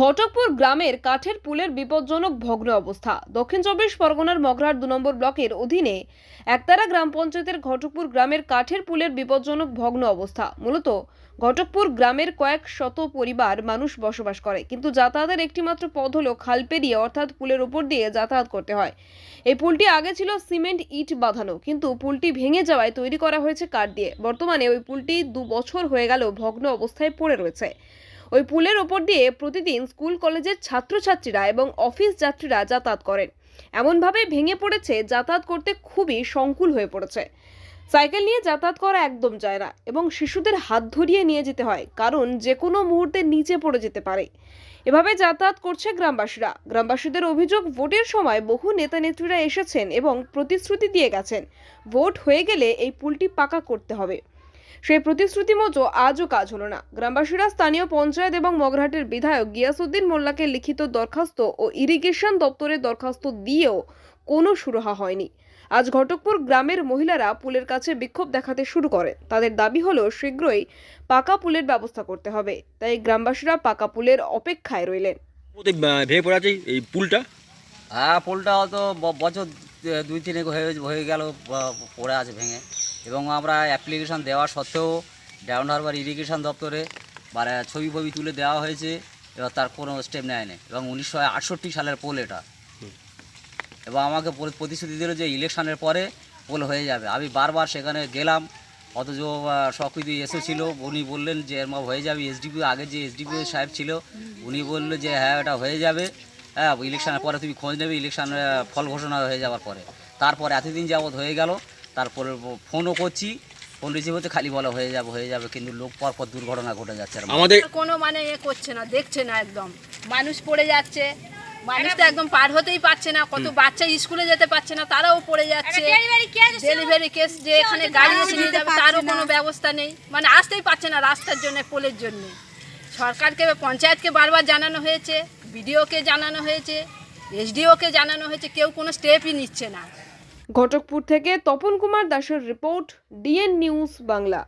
ঘটকপুর গ্রামের কাঠের পুলের বিপজ্জনক ভগ্ন অবস্থা। দক্ষিণ চব্বিশ পরগনার মগরার দু নম্বর ব্লকের অধীনে একতারা গ্রাম পঞ্চায়েতের ঘটকপুর গ্রামের কাঠের পুলের বিপজ্জনক ভগ্ন অবস্থা। মূলত ঘটকপুর গ্রামের কয়েক শত পরিবার মানুষ বসবাস করে, কিন্তু যাতায়াতের একটিমাত্র পথ হলো খাল পেরিয়ে অর্থাৎ পুলের উপর দিয়ে যাতায়াত করতে হয়। এই পুলটি আগে ছিল সিমেন্ট ইট বাঁধানো, কিন্তু পুলটি ভেঙে যাওয়ায় তৈরি করা হয়েছে কাঠ দিয়ে। বর্তমানে ওই পুলটি দু বছর হয়ে গেল ভগ্ন অবস্থায় পড়ে রয়েছে। ওই পুলের ওপর দিয়ে প্রতিদিন স্কুল, কলেজের ছাত্রছাত্রীরা এবং অফিস যাত্রীরা যাতায়াত করেন। এমনভাবে ভেঙে পড়েছে, যাতায়াত করতে খুবই সংকুল হয়ে পড়েছে। সাইকেল নিয়ে যাতায়াত করা একদম যায় না এবং শিশুদের হাত ধরিয়ে নিয়ে যেতে হয়, কারণ যে কোনো মুহূর্তে নিচে পড়ে যেতে পারে। এভাবে যাতায়াত করছে গ্রামবাসীরা। গ্রামবাসীদের অভিযোগ, ভোটের সময় বহু নেতা নেত্রীরা এসেছেন এবং প্রতিশ্রুতি দিয়ে গেছেন। ভোট হয়ে গেলে এই পুলটি পাকা করতে হবে। সেই প্রতিশ্রুতি মতো আজও কাজ হলো না। গ্রামবাসীরা স্থানীয় পঞ্চায়েত এবং মগরাহাটের বিধায়ক গিয়াসুদ্দিন মোল্লাকে লিখিত দরখাস্ত ও ইরিগেশন দপ্তরে দরখাস্ত দিয়েও কোনো সুরাহা হয়নি। আজ ঘটকপুর গ্রামের মহিলারা পুলের কাছে বিক্ষোভ দেখাতে শুরু করে তাদের দাবি হলো শীঘ্রই পাকা পুলের ব্যবস্থা করতে হবে। তাই গ্রামবাসীরা পাকা পুলের অপেক্ষায় রইলেন। ভেঙে পড়ে আছে এই পুলটা? হ্যাঁ পোলটা হয়তো বছর দুই তিনেক হয়ে হয়ে গেল পড়ে আছে ভেঙে। এবং আমরা অ্যাপ্লিকেশন দেওয়া সত্ত্বেও ডাউন হারবার ইরিগেশন দপ্তরে মানে ছবি ফবি তুলে দেওয়া হয়েছে, এবার তার কোনো স্টেপ নেয়নি এবং উনিশশো আটষট্টি সালের পোল এটা। এবং আমাকে প্রতিশ্রুতি দিল যে ইলেকশনের পরে পোল হয়ে যাবে। আমি বারবার সেখানে গেলাম, অথচ সকিদি এসেছিল, উনি বললেন যে এর হয়ে যাবে। এসডিপি আগে যে এসডিপি সাহেব ছিল, উনি বলল যে হ্যাঁ এটা হয়ে যাবে। হ্যাঁ ইলেকশনের পরে তুমি খোঁজ নেবে ইলেকশনের ফল ঘোষণা হয়ে যাওয়ার পরে। তারপর এতদিন যাবৎ হয়ে গেল তারপরে ফোনও করছি ফোন রিসিভ হচ্ছে খালি বলা হয়ে যাবে হয়ে যাবে কিন্তু লোক পর পর দুর্ঘটনা ঘটে যাচ্ছে আর আমাদের কোনো মানে এ করছে না দেখছে না একদম। মানুষ পড়ে যাচ্ছে মানুষ তো একদম পার হতেই পারছে না কত বাচ্চা স্কুলে যেতে পারছে না তারাও পড়ে যাচ্ছে। ডেলিভারি কেস যে এখানে গাড়ি এসে নিয়ে যাবে তারও কোনো ব্যবস্থা নেই। মানে আসতেই পারছে না রাস্তার জন্য পোলের জন্য। সরকারকে পঞ্চায়েতকে বারবার জানানো হয়েছে। বিডিওকে জানানো হয়েছে, এসডিওকে জানানো হয়েছে, কেউ কোনো স্টেপই নিচ্ছে না। ঘটকপুর থেকে তপন কুমার দাসের রিপোর্ট, ডিএন নিউজ বাংলা।